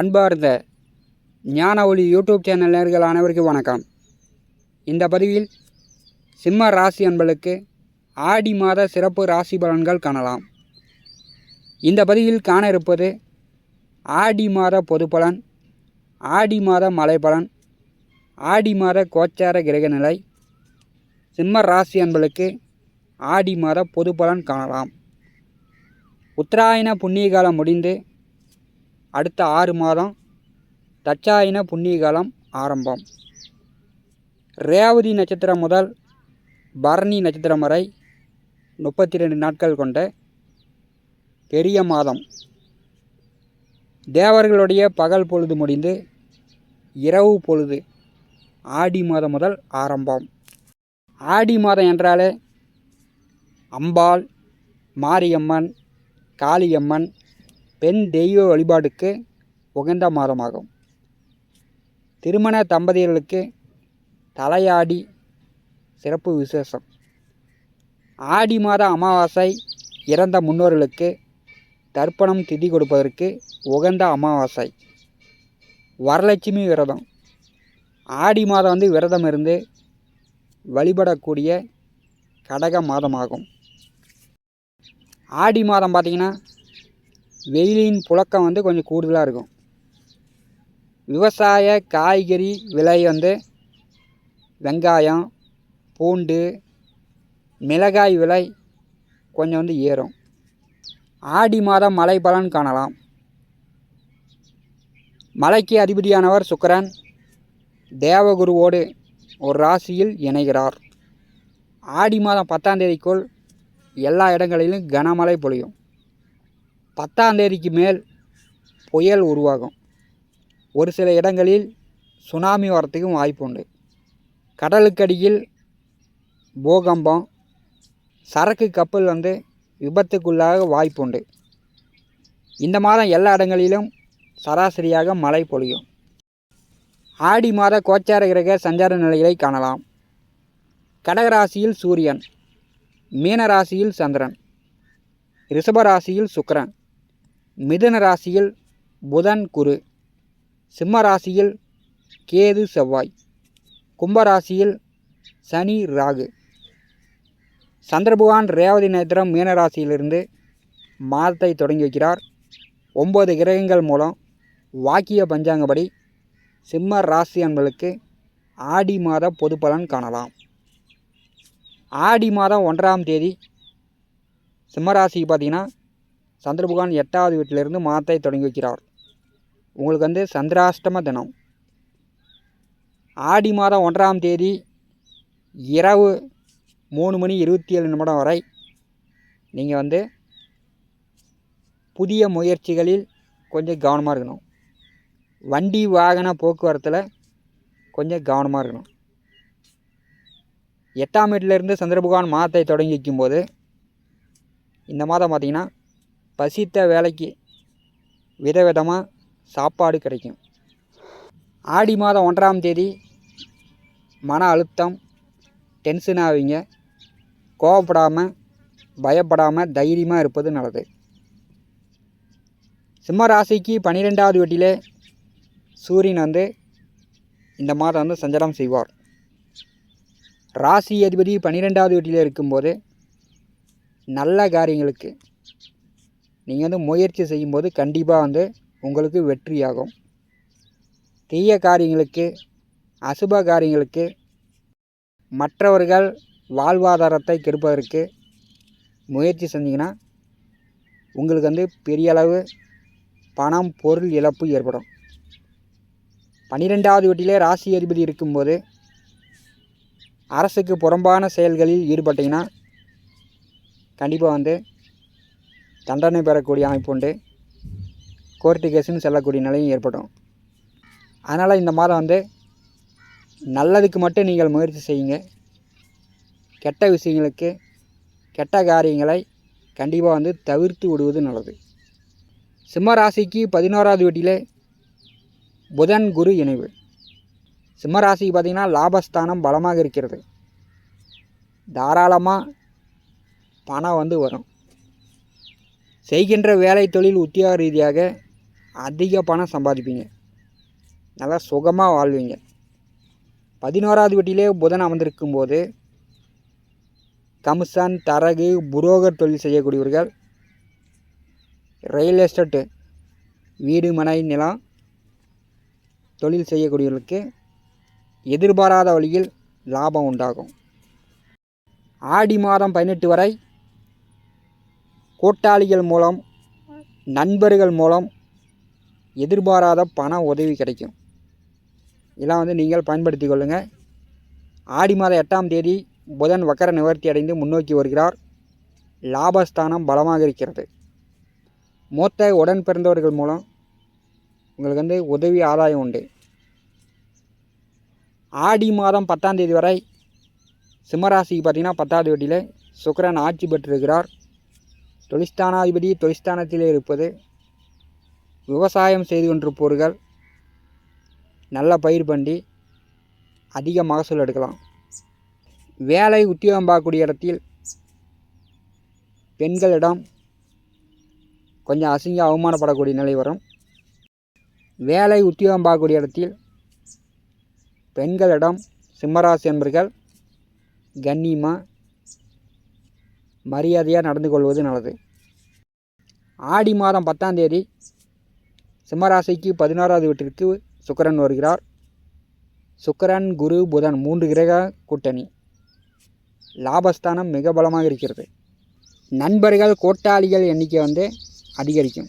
அன்பார்ந்த ஞான ஒளி யூடியூப் சேனல் நேர்கள் அனைவருக்கும் வணக்கம். இந்த பதிவில் சிம்ம ராசி அன்பளுக்கு ஆடி மாத சிறப்பு ராசி பலன்கள் காணலாம். இந்த பதிவில் காண இருப்பது ஆடி மாத பொது பலன் ஆடி மாத மலை பலன் ஆடி மாத கோச்சார கிரக நிலை சிம்ம ராசி அன்பளுக்கு ஆடி மாத பொது பலன் காணலாம். உத்தராயண புண்ணிய காலம் முடிந்து அடுத்த ஆறு மாதம் தட்சாயன புண்ணிய காலம் ஆரம்பம். ரேவதி நட்சத்திரம் முதல் பரணி நட்சத்திரம் வரை முப்பத்தி ரெண்டு நாட்கள் கொண்ட பெரிய மாதம். தேவர்களுடைய பகல் பொழுது முடிந்து இரவு பொழுது ஆடி மாதம் முதல் ஆரம்பம். ஆடி மாதம் என்றாலே அம்பாள் மாரியம்மன் காளியம்மன் பெண் தெய்வ வழிபாடுக்கு உகந்த மாதமாகும். திருமண தம்பதியர்களுக்கு தலையாடி சிறப்பு விசேஷம். ஆடி மாத அமாவாசை இறந்த முன்னோர்களுக்கு தர்ப்பணம் திதி கொடுப்பதற்கு உகந்த அமாவாசை. வரலட்சுமி விரதம். ஆடி மாதம் வந்து விரதம் இருந்து வழிபடக்கூடிய கடக மாதமாகும். ஆடி மாதம் பார்த்திங்கன்னா வெயிலின் புழக்கம் வந்து கொஞ்சம் கூடுதலாக இருக்கும். விவசாய காய்கறி விலை வந்து வெங்காயம் பூண்டு மிளகாய் விலை கொஞ்சம் வந்து ஏறும். ஆடி மாதம் மழை பலன் காணலாம். மலைக்கு அதிபதியானவர் சுக்கரன் தேவகுருவோடு ஒரு ராசியில் இணைகிறார். ஆடி மாதம் பத்தாம் தேதிக்குள் எல்லா இடங்களிலும் கனமழை பொழியும். பத்தாம் தேதிக்கு மேல் புயல் உருவாகும். ஒரு சில இடங்களில் சுனாமி வரத்துக்கும் வாய்ப்பு உண்டு. கடலுக்கடியில் பூகம்பம் சரக்கு கப்பல் வந்து விபத்துக்குள்ளாக வாய்ப்பு உண்டு. இந்த மாதம் எல்லா இடங்களிலும் சராசரியாக மழை பொழியும். ஆடி மாத கோச்சார கிரக சஞ்சார நிலைகளை காணலாம். கடகராசியில் சூரியன் மீனராசியில் சந்திரன் ரிஷபராசியில் சுக்கரன் மிதுன ராசியில் புதன் குரு சிம்ம ராசியில் கேது செவ்வாய் கும்பராசியில் சனி ராகு. சந்திரபகவான் ரேவதி நேத்திரம் மீனராசியிலிருந்து மாதத்தை தொடங்கி வைக்கிறார். ஒம்பது கிரகங்கள் மூலம் வாக்கிய பஞ்சாங்கப்படி சிம்ம ராசி அன்பர்களுக்கு ஆடி மாத பொது பலன் காணலாம். ஆடி மாதம் ஒன்றாம் தேதி சிம்மராசிக்கு பார்த்தீங்கன்னா சந்திரபகவான் எட்டாவது வீட்டிலிருந்து மாத்தை தொடங்கி வைக்கிறார். உங்களுக்கு வந்து சந்திராஷ்டம தினம். ஆடி மாதம் ஒன்றாம் தேதி இரவு மூணு மணி இருபத்தி ஏழு நிமிடம் வரை நீங்கள் வந்து புதிய முயற்சிகளில் கொஞ்சம் கவனமாக இருக்கணும். வண்டி வாகன போக்குவரத்தில் கொஞ்சம் கவனமாக இருக்கணும். எட்டாம் வீட்டிலேருந்து சந்திரபகவான் மாதத்தை தொடங்கி வைக்கும்போது இந்த மாதம் பார்த்திங்கன்னா பசித்த வேலைக்கு விதவிதமாக சாப்பாடு கிடைக்கும். ஆடி மாதம் ஒன்றாம் தேதி மன அழுத்தம் டென்ஷன் ஆவீங்க. கோவப்படாமல் பயப்படாமல் தைரியமாக இருப்பது நல்லது. சிம்ம ராசிக்கு பன்னிரெண்டாவது வீட்டிலே சூரியன் வந்து இந்த மாதம் வந்து சஞ்சலம் செய்வார். ராசி அதிபதி பன்னிரெண்டாவது வீட்டிலே இருக்கும்போது நல்ல காரியங்களுக்கு நீங்கள் வந்து முயற்சி செய்யும்போது கண்டிப்பாக வந்து உங்களுக்கு வெற்றியாகும். தீய காரியங்களுக்கு அசுப காரியங்களுக்கு மற்றவர்கள் வாழ்வாதாரத்தை கெடுப்பதற்கு முயற்சி செஞ்சிங்கன்னா உங்களுக்கு வந்து பெரிய அளவு பணம் பொருள் இழப்பு ஏற்படும். பன்னிரெண்டாவது வீட்டிலே ராசி அதிபதி இருக்கும்போது அரசுக்கு புறம்பான செயல்களில் ஈடுபட்டிங்கன்னா கண்டிப்பாக வந்து தண்டனை பெறக்கூடிய அமைப்பு உண்டு. கோர்ட்டு கேஸுன்னு செல்லக்கூடிய நிலையும் ஏற்படும். அதனால் இந்த மாதம் வந்து நல்லதுக்கு மட்டும் நீங்கள் முயற்சி செய்யுங்க. கெட்ட விஷயங்களுக்கு கெட்ட காரியங்களை கண்டிப்பாக வந்து தவிர்த்து விடுவது நல்லது. சிம்ம ராசிக்கு பதினோராவது வீட்டிலே புதன் குரு இணைவு. சிம்ம ராசிக்கு பார்த்திங்கன்னா லாபஸ்தானம் பலமாக இருக்கிறது. தாராளமாக பணம் வந்து வரும். செய்கின்ற வேலை தொழில் உத்தியோக ரீதியாக அதிக பணம் சம்பாதிப்பீங்க. நல்லா சுகமாக வாழ்வீங்க. பதினோராவது வீட்டிலே புதன் அமர்ந்திருக்கும் போது கமிஷன் தரகு புரோகர் தொழில் செய்யக்கூடியவர்கள் ரியல் எஸ்டேட்டு வீடு மனை நிலம் தொழில் செய்யக்கூடியவர்களுக்கு எதிர்பாராத வழியில் லாபம் உண்டாகும். ஆடி மாதம் பதினெட்டு வரை கூட்டாளிகள் மூலம் நண்பர்கள் மூலம் எதிர்பாராத பண உதவி கிடைக்கும். இதெல்லாம் வந்து நீங்கள் பயன்படுத்தி கொள்ளுங்கள் ஆடி மாதம் எட்டாம் தேதி புதன் வக்கர நிவர்த்தி அடைந்து முன்னோக்கி வருகிறார். லாபஸ்தானம் பலமாக இருக்கிறது. மூத்த உடன் பிறந்தவர்கள் மூலம் உங்களுக்கு வந்து உதவி ஆதாயம் உண்டு. ஆடி மாதம் பத்தாம் தேதி வரை சிம்மராசிக்கு பார்த்தீங்கன்னா பத்தாவது வீட்டில் சுக்கிரன் ஆட்சி பெற்றிருக்கிறார். தொழிஸ்தானாதிபதி தொழிஸ்தானத்திலே இருப்பது விவசாயம் செய்து கொண்டிருப்பவர்கள் நல்ல பயிர் பண்ணி அதிக மகசூல் எடுக்கலாம். வேலை உத்தியோகம் பார்க்கக்கூடிய இடத்தில் பெண்களிடம் கொஞ்சம் அசிங்க அவமானப்படக்கூடிய நிலை வரும். வேலை உத்தியோகம் பார்க்கக்கூடிய இடத்தில் பெண்களிடம் சிம்மராசி என்பர்கள் கண்ணியமாக மரியாதையாக நடந்து கொள்வது நல்லது. ஆடி மாதம் பத்தாம் தேதி சிம்மராசிக்கு பதினாறாவது வீட்டிற்கு சுக்கரன் வருகிறார். சுக்கரன் குரு புதன் மூன்று கிரக கூட்டணி. லாபஸ்தானம் மிக பலமாக இருக்கிறது. நண்பர்கள் கோட்டாளிகள் எண்ணிக்கை வந்து அதிகரிக்கும்.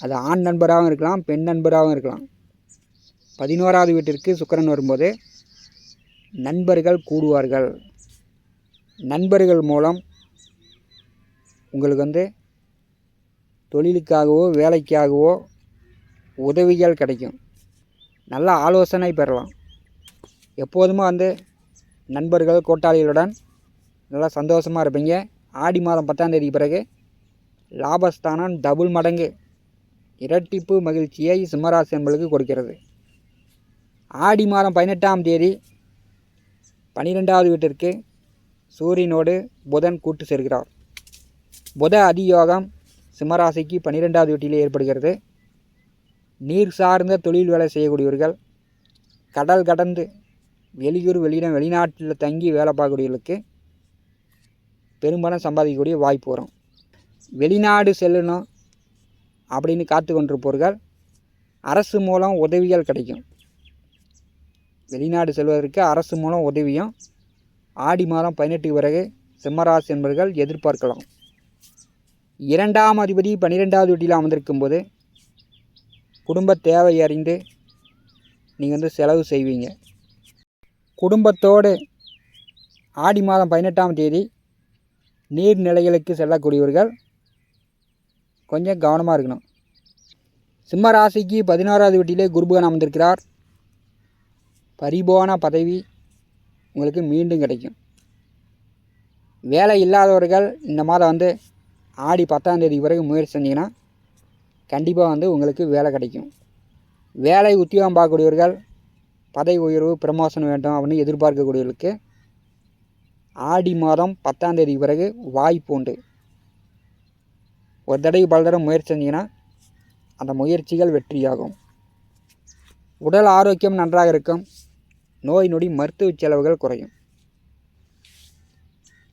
அது ஆண் நண்பராகவும் இருக்கலாம் பெண் நண்பராகவும் இருக்கலாம். பதினோராவது வீட்டிற்கு சுக்கரன் வரும்போது நண்பர்கள் கூடுவார்கள். நண்பர்கள் மூலம் உங்களுக்கு வந்து தொழிலுக்காகவோ வேலைக்காகவோ உதவிகள் கிடைக்கும். நல்ல ஆலோசனை பெறலாம். எப்போதுமே வந்து நண்பர்கள் கூட்டாளிகளுடன் நல்லா சந்தோஷமாக இருப்பீங்க. ஆடி மாதம் பத்தாம் பிறகு லாபஸ்தானம் டபுள் மடங்கு. இரட்டிப்பு மகிழ்ச்சியை சிம்மராசி என்பளுக்கு கொடுக்கிறது. ஆடி மாதம் பதினெட்டாம் தேதி பன்னிரெண்டாவது வீட்டிற்கு சூரியனோடு புதன் கூட்டு சேர்கிறார். புத அதியோகம் சிம்மராசிக்கு பன்னிரெண்டாவது வீட்டிலே ஏற்படுகிறது. நீர் சார்ந்த தொழில் வேலை செய்யக்கூடியவர்கள் கடல் கடந்து வெளியூர் வெளியிடம் வெளிநாட்டில் தங்கி வேலை பார்க்கக்கூடியவர்களுக்கு பெரும்பணம் சம்பாதிக்கக்கூடிய வாய்ப்பு வரும். வெளிநாடு செல்லணும் அப்படின்னு காத்து கொண்டிருப்பவர்கள் அரசு மூலம் உதவிகள் கிடைக்கும். வெளிநாடு செல்வதற்கு அரசு மூலம் உதவியும் ஆடி மாதம் பதினெட்டுக்கு பிறகு சிம்மராசி என்பவர்கள் எதிர்பார்க்கலாம். இரண்டாம் அதிபதி பன்னிரெண்டாவது வீட்டில் அமர்ந்திருக்கும் போது குடும்ப தேவை அறிந்து நீங்கள் வந்து செலவு செய்வீங்க. குடும்பத்தோடு ஆடி மாதம் பதினெட்டாம் தேதி நீர்நிலைகளுக்கு செல்லக்கூடியவர்கள் கொஞ்சம் கவனமாக இருக்கணும். சிம்ம ராசிக்கு பதினாறாவது வீட்டிலே குருபகன் அமர்ந்திருக்கிறார். பரிபோன பதவி உங்களுக்கு மீண்டும் கிடைக்கும். வேலை இல்லாதவர்கள் இந்த மாதம் வந்து ஆடி பத்தாம்தேதி பிறகு முயற்சி செஞ்சிங்கன்னா கண்டிப்பாக வந்து உங்களுக்கு வேலை கிடைக்கும். வேலை உத்தியோகம் பார்க்கக்கூடியவர்கள் பதவி உயர்வு ப்ரமோஷன் வேண்டும் அப்படின்னு எதிர்பார்க்கக்கூடியவர்களுக்கு ஆடி மாதம் பத்தாம்தேதி பிறகு வாய்ப்பு உண்டு. ஒரு தடவை பல தடவை முயற்சி செஞ்சிங்கன்னா அந்த முயற்சிகள் வெற்றியாகும். உடல் ஆரோக்கியம் நன்றாக இருக்கும். நோய் நொடி மருத்துவ செலவுகள் குறையும்.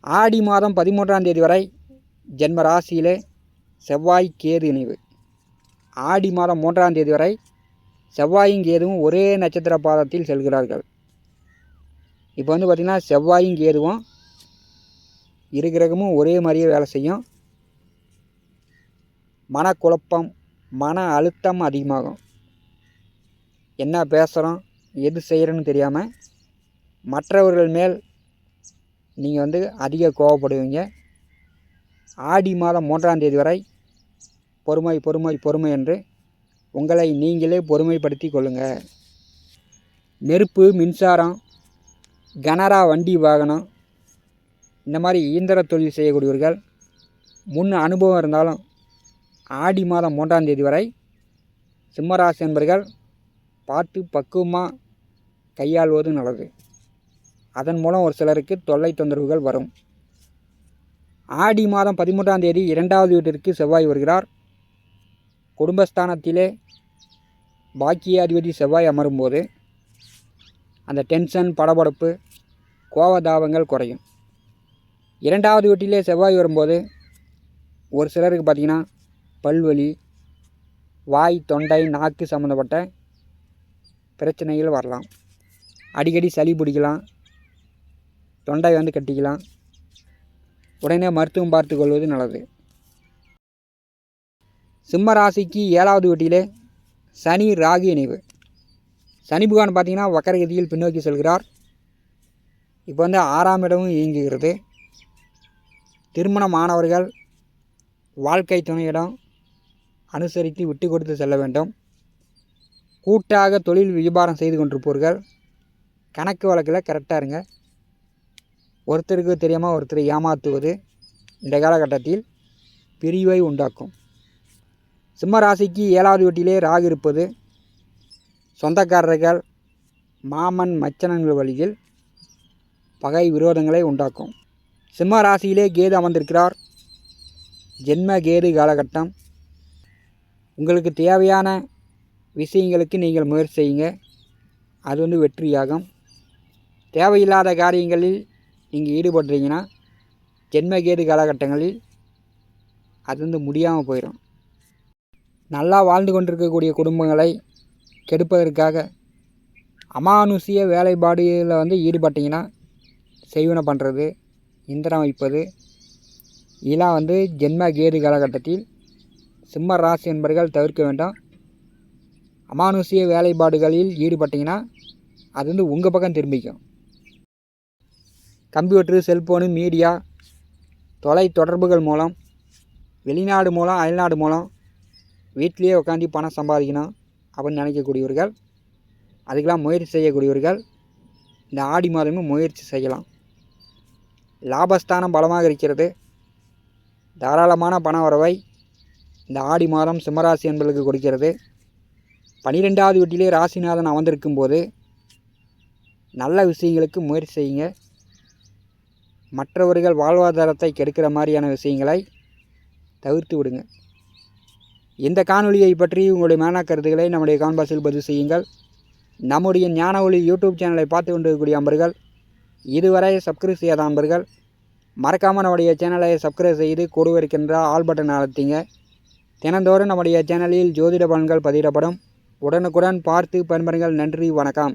ஆடி மாதம் பதிமூன்றாம் தேதி வரை ஜென்ம ராசியிலே செவ்வாய் கேது இணைவு. ஆடி மாதம் மூன்றாம் தேதி வரை செவ்வாயும் கேதுவும் ஒரே நட்சத்திர பாதத்தில் செல்கிறார்கள். இப்போ வந்து பார்த்திங்கன்னா செவ்வாயும் கேதுவும் இரு கிரகமும் ஒரே மாதிரியே வேலை செய்யும். மனக்குழப்பம் மன அழுத்தம் அதிகமாகும். என்ன பேசுகிறோம் எது செய்கிறோன்னு தெரியாமல் மற்றவர்கள் மேல் நீங்கள் வந்து அதிக கோவப்படுவீங்க. ஆடி மாதம் மூன்றாம் தேதி வரை பொறுமை பொறுமை பொறுமை என்று உங்களை நீங்களே பொறுமைப்படுத்தி கொள்ளுங்கள் நெருப்பு மின்சாரம் கனரா வண்டி வாகனம் இந்த மாதிரி இயந்திர தொழில் செய்யக்கூடியவர்கள் முன் அனுபவம் இருந்தாலும் ஆடி மாதம் மூன்றாம் தேதி வரை சிம்மராசி என்பர்கள் பார்த்து பக்குவமாக கையாள்வது நல்லது. அதன் மூலம் ஒரு சிலருக்கு தொல்லை தொந்தரவுகள் வரும். ஆடி மாதம் பதிமூன்றாம் தேதி இரண்டாவது வீட்டிற்கு செவ்வாய் வருகிறார். குடும்பஸ்தானத்திலே பாக்கியாதிபதி செவ்வாய் அமரும்போது அந்த டென்ஷன் படபடப்பு கோவதாபங்கள் குறையும். இரண்டாவது வீட்டிலே செவ்வாய் வரும்போது ஒரு சிலருக்கு பார்த்திங்கன்னா பல்வலி வாய் தொண்டை நாக்கு சம்மந்தப்பட்ட பிரச்சனைகள் வரலாம். அடிக்கடி சளி பிடிக்கலாம். தொண்டை வந்து கட்டிக்கலாம். உடனே மருத்துவம் பார்த்து கொள்வது நல்லது. சிம்ம ராசிக்கு ஏழாவது வீட்டிலே சனி ராகு இணைவு. சனி புகான் பார்த்தீங்கன்னா வக்கரகதியில் பின்னோக்கி செல்கிறார். இப்போ வந்து ஆறாம் இடமும் இயங்குகிறது. திருமணமானவர்கள் வாழ்க்கை துணையிடம் அனுசரித்து விட்டு கொடுத்து செல்ல வேண்டும். கூட்டாக தொழில் வியாபாரம் செய்து கொண்டிருப்பவர்கள் கணக்கு வழக்கில் கரெக்டாக இருங்க. ஒருத்தருக்கு தெரியாமல் ஒருத்தரை ஏமாற்றுவது இந்த காலகட்டத்தில் பிரிவை உண்டாக்கும். சிம்ம ராசிக்கு ஏழாவது வீட்டிலே ராகு இருப்பது சொந்தக்காரர்கள் மாமன் மச்சனங்கள் வழியில் பகை விரோதங்களை உண்டாக்கும். சிம்ம ராசியிலே கேது அமர்ந்திருக்கிறார். ஜென்ம கேது காலகட்டம். உங்களுக்கு தேவையான விஷயங்களுக்கு நீங்கள் முயற்சி செய்யுங்க. அது வந்து வெற்றியாகும். தேவையில்லாத காரியங்களில் நீங்கள் ஈடுபடுறீங்கன்னா ஜென்மகேது காலகட்டங்களில் அது வந்து முடியாமல் போயிடும் நல்லா வாழ்ந்து கொண்டிருக்கக்கூடிய குடும்பங்களை கெடுப்பதற்காக அமானுஷிய வேலைப்பாடுகளில் வந்து ஈடுபட்டீங்கன்னா செய்வன பண்ணுறது இந்திரம் வைப்பது இதெல்லாம் வந்து ஜென்ம கேது காலகட்டத்தில் சிம்ம ராசி என்பர்கள் தவிர்க்க வேண்டும். அமானுஷிய வேலைப்பாடுகளில் ஈடுபட்டீங்கன்னா அது வந்து உங்கள் பக்கம் திரும்பிக்கும். கம்ப்யூட்ரு செல்ஃபோனு மீடியா தொலை தொடர்புகள் மூலம் வெளிநாடு மூலம் அயல்நாடு மூலம் வீட்டிலேயே உட்காந்து பணம் சம்பாதிக்கணும் அப்படின்னு நினைக்கக்கூடியவர்கள் அதுக்கெல்லாம் முயற்சி செய்யக்கூடியவர்கள் இந்த ஆடி மாதமும் முயற்சி செய்யலாம். லாபஸ்தானம் பலமாக இருக்கிறது. தாராளமான பண வரவை இந்த ஆடி மாதம் சிம்மராசி என்பதற்கு கொடுக்கிறது. பனிரெண்டாவது வீட்டிலே ராசிநாதன் அமர்ந்திருக்கும் போது நல்ல விஷயங்களுக்கு முயற்சி செய்யுங்க. மற்றவர்கள் வாழ்வாதாரத்தை கெடுக்கிற மாதிரியான விஷயங்களை தவிர்த்து விடுங்க. இந்த காணொலியை பற்றி உங்களுடைய மேனா கருத்துக்களை நம்முடைய கான்பாஸில் பதிவு செய்யுங்கள். நம்முடைய ஞான ஒளி யூடியூப் சேனலை பார்த்து கொண்டிருக்கக்கூடிய அன்பர்கள் இதுவரை சப்ஸ்கிரைப் செய்யாத அன்பர்கள் மறக்காமல் நம்முடைய சேனலை சப்ஸ்கிரைப் செய்து கொடுவிருக்கின்ற ஆல் பட்டன் அழுத்திங்க. தினந்தோறும் நம்முடைய சேனலில் ஜோதிட பலன்கள் பதிவிடப்படும். உடனுக்குடன் பார்த்து பயன்பெறுங்கள். நன்றி வணக்கம்.